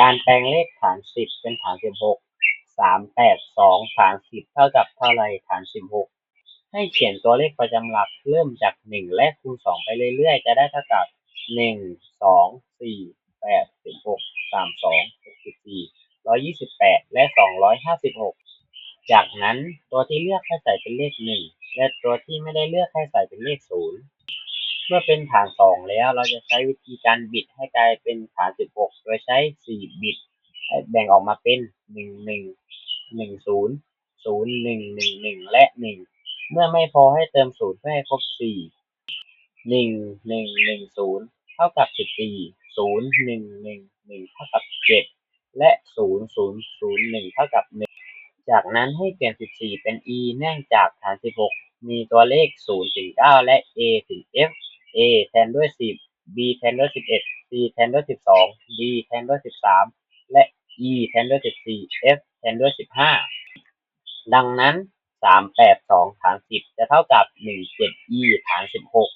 การแปลงเลขฐานสิบเป็นฐานสิบหก สามแปดสองฐานสิบเท่ากับเท่าไรฐานสิบหก ให้เขียนตัวเลขประจำหลักเริ่มจากหนึ่งและคูณสองไปเรื่อยๆ จะได้เท่ากับหนึ่งสองสี่แปดสิบหกสามสองหกสิบสี่ร้อยยี่สิบแปดและสองร้อยห้าสิบหกจากนั้นตัวที่เลือกให้ใส่เป็นเลขหนึ่งและตัวที่ไม่ได้เลือกให้ใส่เป็นเลขศูนย์ เมื่อเป็นฐานสองแล้ว เราจะใช้วิธีการบิดให้กลายเป็นฐานสิบหกโดยใช้สี่บิดแบ่งออกมาเป็นหนึ่งหนึ่งหนึ่งศูนย์ศูนย์หนึ่งหนึ่งหนึ่งและหนึ่งเมื่อไม่พอให้เติมศูนย์เพื่อให้ครบสี่หนึ่งหนึ่งหนึ่งศูนย์เท่ากับสิบสี่ศูนย์หนึ่งหนึ่งหนึ่งเท่ากับเจ็ดและศูนย์ศูนย์ศูนย์หนึ่งเท่ากับหนึ่งจากนั้นให้เปลี่ยนสิบสี่เป็น e เนื่องจากฐานสิบหกมีตัวเลขศูนย์ถึงเก้าและ a ถึง f a แทนด้วยสิบ b แทนด้วยสิบเอ็ด c แทนด้วยสิบสอง d แทนด้วยสิบสามและ e แทนด้วยสิบสี่ f แทนด้วยสิบห้าดังนั้นสามแปดสองฐานสิบจะเท่ากับหนึ่งเจ็ด e ฐานสิบหก